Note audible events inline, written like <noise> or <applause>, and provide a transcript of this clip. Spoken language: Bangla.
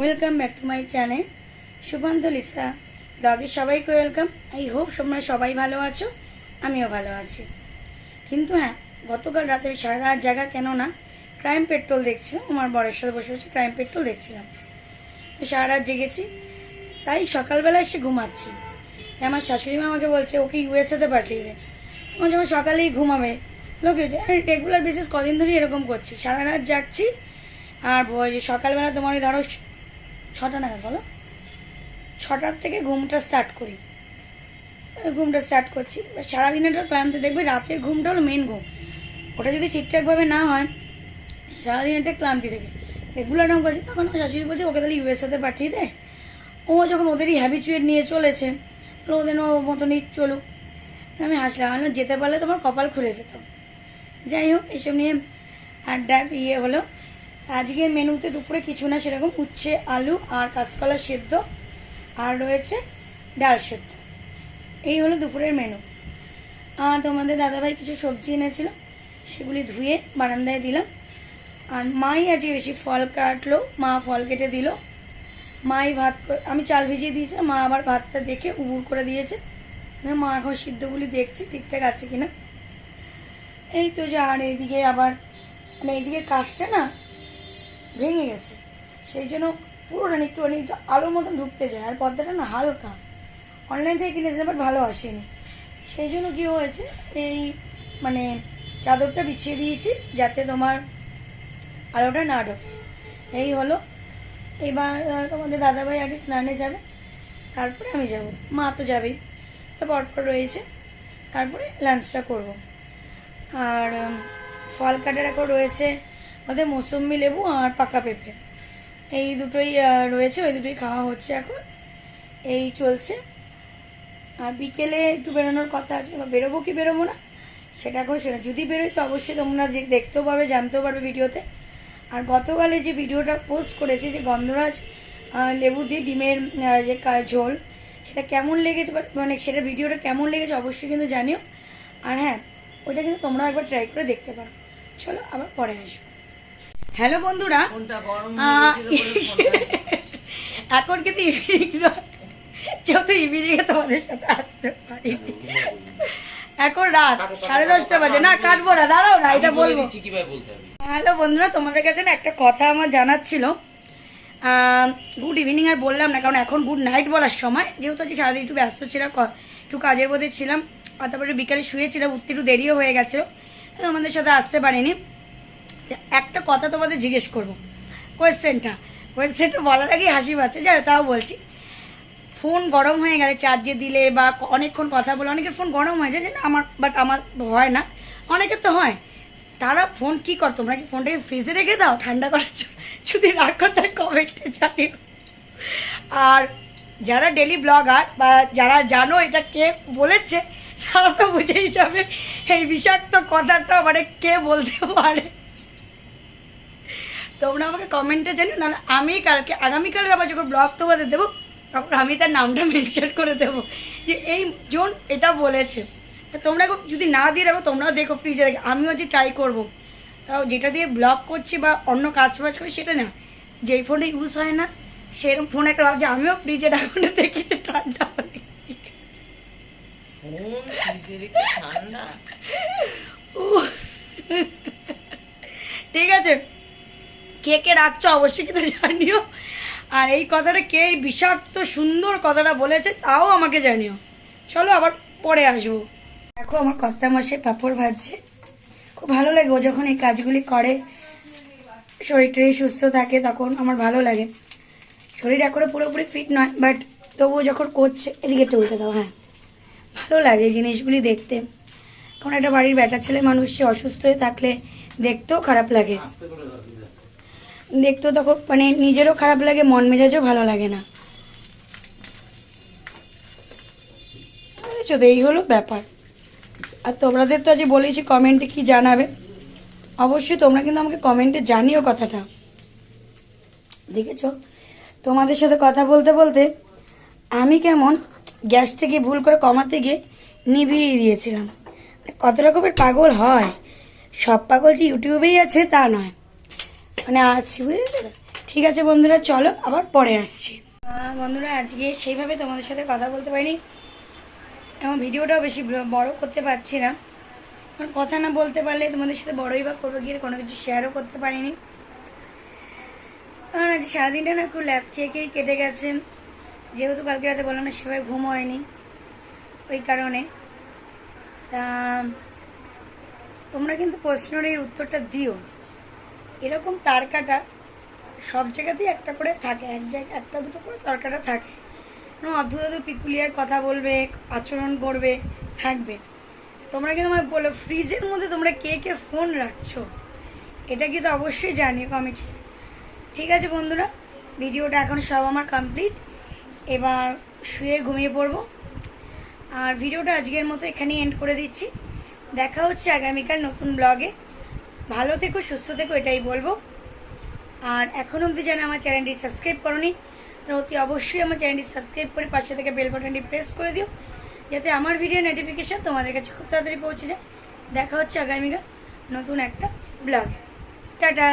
Welcome back to my channel Sukanta Lisa ব্লগে সবাইকে ওয়েলকাম আই হোপ তোমরা সবাই ভালো আছো, আমিও ভালো আছি। কিন্তু হ্যাঁ গতকাল রাতে সারা রাত জায়গা কেন না ক্রাইম পেট্রোল দেখছিলাম। আমার বরের সাথে বসে বসে ক্রাইম পেট্রোল দেখছিলাম। সারা রাত জেগেছি, তাই সকালবেলা এসে ঘুমাচ্ছি। আমার শাশুড়ি মা আমাকে বলছে, ওকে ইউএসএতে পাঠিয়ে দে। আমার যখন সকালেই ঘুমাবে, লোকে রেগুলার বেসিস কদিন ধরেই এরকম করছি সারা রাত জাগছি, আর সকালবেলা তোমার ওই ধরো ছটা নাগাদ বলো? ছটার থেকে ঘুমটা স্টার্ট করি। ঘুমটা স্টার্ট করছি। এবার সারাদিনের একটা ক্লান্তি দেখবে রাতের ঘুমটা হলো মেন ঘুম। ওটা যদি ঠিকঠাকভাবে না হয় সারাদিন একটা ক্লান্তি থেকে রেগুলার এরকম করছি, তখন শাশুড়ি বলছে, ওকে তাহলে ইউএসএতে পাঠিয়ে দে। ও যখন ওদেরই হ্যাবিচুয়েট নিয়ে চলেছে, তাহলে ওদের ও মতনই চলুক। আমি হাসলাম, আমি যেতে পারলে তোমার কপাল খুলে যেত। যাই হোক, এসব নিয়ে আড্ডা ইয়ে হলো। আজকের মেনুতে দুপুরে কিছু না, সেরকম উচ্ছে, আলু আর কাঁচকলা সেদ্ধ। আর রয়েছে ডাল সেদ্ধ। এই হলো দুপুরের মেনু। আর তোমাদের দাদাভাই কিছু সবজি এনেছিল, সেগুলি ধুয়ে বারান্দায় দিলাম। আর মাই আজকে বেশি ফল কাটলো, মা ফল কেটে দিল। মাই ভাত আমি চাল ভিজিয়ে দিয়েছিলাম মা আবার ভাতটা দেখে উবুর করে দিয়েছে। মানে মা এখন সিদ্ধগুলি দেখছি, ঠিকঠাক আছে কিনা। এই তো যে, আর এইদিকে আবার মানে এইদিকে কাজটা না ভেঙে গেছে। সেই জন্য পুরোটা মানে একটু আলোর মতন ঢুকতে যায় আর পর্দাটা না হালকা। অনলাইন থেকে কিনেছিলাম, বাট ভালো আসেনি। সেই জন্য কী হয়েছে, এই মানে চাদরটা বিছিয়ে দিয়েছি, যাতে তোমার আলোটা না ঢোকে। এই হলো। এবার তোমাদের দাদাভাই আগে স্নানে যাবে। তারপরে আমি যাব। মা তো যাবেই। তো পরপর রয়েছে। তারপরে লাঞ্চটা করব। আর ফল কাটার এখন রয়েছে। ওদের মৌসুম্বি লেবু আর পাকা পেঁপে। এই দুটোই রয়েছে, ওই দুটোই খাওয়া হচ্ছে এখন। এই চলছে। আর বিকেলে একটু বেরোনোর কথা আছে বেরোবো কি বেরোবো না? সেটা এখন সেটা। যদি বেরোই, তো অবশ্যই তোমরা যে দেখতেও পারবে জানতেও পারবে ভিডিওতে। আর গতকালে যে ভিডিওটা পোস্ট করেছে যে গন্ধরাজ লেবু দিয়ে ডিমের যে ঝোল, সেটা কেমন লেগেছে বা মানে সেটা ভিডিওটা কেমন লেগেছে অবশ্যই কিন্তু জানিও। আর হ্যাঁ ওইটা কিন্তু তোমরা একবার ট্রাই করে দেখতে পারো। চলো আবার পরে আসব। হ্যালো বন্ধুরা। <laughs> এখন কিন্তু ইভিনিং নয়। যেহেতু ইভিনিংয়ে তোমাদের সাথে আসতে পারি এখন রাত সাড়ে দশটা বাজে। না কাটবো না দাঁড়াও না এটা বলব। হ্যালো বন্ধুরা তোমাদের কাছে না একটা কথা আমার জানার ছিল। গুড ইভিনিং আর বললাম না কারণ এখন গুড নাইট বলার সময়। যেহেতু আজকে সারাদিন একটু ব্যস্ত ছিলাম একটু কাজের মধ্যে ছিলাম আর তারপরে বিকালে শুয়েছিলাম উঠতে একটু দেরিও হয়ে গেছিল তোমাদের সাথে আসতে পারিনি। একটা কথা তোমাদের জিজ্ঞেস করব। কোয়েশ্চেনটা কোয়েশ্চেনটা বলার আগেই হাসি পাচ্ছে। যাই তাও বলছি। ফোন গরম হয়ে গেলে চার্জে দিলে বা অনেকক্ষণ কথা বলে, অনেকের ফোন গরম হয়ে যায় যে না আমার বাট আমার হয় না। অনেকের তো হয়। তারা ফোন কি কর, তোমরা কি ফোনটাকে ফ্রিজে রেখে দাও? ঠান্ডা করার জন্য। যদি রাখো তার কমেন্টে জানিও। আর যারা ডেলি ব্লগার বা যারা জানো এটা কে বলেছে, তারা তো বুঝেই যাবে। এই বিষাক্ত কথাটা মানে কে বলতে পারে? তোমরা আমাকে কমেন্টে জানিও নাহলে আমি কালকে আগামীকালের আবার যখন ব্লগ তোমাদের দেবো তখন আমি তার নামটা <laughs> মেনশন করে দেবো। যে এই জন এটা বলেছে। তোমরা এখন যদি না দিয়ে রাখো তোমরাও দেখো ফ্রিজে রেখে আমিও যে ট্রাই করব। তাও যেটা দিয়ে ব্লগ করছি বা অন্য কাজ বাজ করি সেটা না। যেই ফোনে ইউজ হয় না সেরকম ফোন একটা ভাবছি আমিও ফ্রিজে রাখব না দেখি যে ঠান্ডা হলে। <laughs> ঠিক আছে। কে কে রাখছো অবশ্যই কিন্তু জানিও। আর এই কথাটা কে বিষাক্ত সুন্দর কথাটা বলেছে তাও আমাকে জানিও। চলো আবার পরে আসব। দেখো আমার কর্তা মাসে পাঁপড় ভাজছে। খুব ভালো লাগে ও যখন এই কাজগুলি করে, শরীর টরীর সুস্থ থাকে তখন আমার ভালো লাগে। শরীর এখনও পুরোপুরি ফিট নয় বাট তবুও যখন করছে, এদিকে উল্টে দাও হ্যাঁ। ভালো লাগে জিনিসগুলি দেখতে। কারণ একটা বাড়ির বেটা ছেলে মানুষ, সে অসুস্থ হয়ে থাকলে দেখতেও খারাপ লাগে। দেখতেও তখন মানে নিজেরও খারাপ লাগে, মন মেজাজও ভালো লাগে না। বুঝেছ তো এই হলো ব্যাপার। আর তোমাদের তো আজ বলেছি কমেন্টে কি জানাবে? অবশ্যই তোমরা কিন্তু আমাকে কমেন্টে জানিও কথাটা। দেখেছ? তোমাদের সাথে কথা বলতে বলতে আমি কেমন গ্যাসটাকে ভুল করে কমাতে গিয়ে নিভিয়ে দিয়েছিলাম। কত রকমের পাগল হয়। সব পাগল যে ইউটিউবেই আছে তা নয়। মানে আছি বুঝেছ? ঠিক আছে বন্ধুরা, চলো আবার পরে আসছি। বন্ধুরা, আজকে সেইভাবে তোমাদের সাথে কথা বলতে পারিনি। এবং ভিডিওটাও বেশি বড় করতে পারছি না। কারণ কথা না বলতে পারলে তোমাদের সাথে বড়ই বা করব গিয়ে কোনো কিছু শেয়ারও করতে পারিনি। কারণ আজ সারাদিনটা না খুব ল্যাদ খেয়ে কেটে গেছে। যেহেতু কালকে রাতে বললাম না, সেভাবে ঘুম হয়নি। ওই কারণে। তা তোমরা কিন্তু প্রশ্নের এই উত্তরটা দিও। এরকম তারকাটা সব জায়গাতেই একটা করে থাকে, এক জায়গায় একটা দুটো করে তরকাটা থাকে। অদ্ভুত অদ্ভুত পিকুলিয়ার কথা বলবে, আচরণ করবে, থাকবে। তোমরা কিন্তু আমায় বলো, ফ্রিজের মধ্যে তোমরা কে কে ফোন রাখছো? এটা কিন্তু অবশ্যই জানিও কমেন্টে ঠিক আছে বন্ধুরা, ভিডিওটা এখন সব আমার কমপ্লিট। এবার শুয়ে ঘুমিয়ে পড়ব। আর ভিডিওটা আজকের মতো এখানেই এন্ড করে দিচ্ছি। দেখা হচ্ছে আগামীকাল নতুন ব্লগে। ভালো থেকো, সুস্থ থেকো, এটাই বলব। আর এখন অবধি যেন আমার চ্যানেলটি সাবস্ক্রাইব করনি অতি অবশ্যই আমার চ্যানেলটি সাবস্ক্রাইব করে পাশে থেকে বেল বাটনটি প্রেস করে দিও, যাতে আমার ভিডিও নোটিফিকেশন তোমাদের কাছে খুব তাড়াতাড়ি পৌঁছে যায়। দেখা হচ্ছে আগামীকাল নতুন একটা ব্লগ টাটা!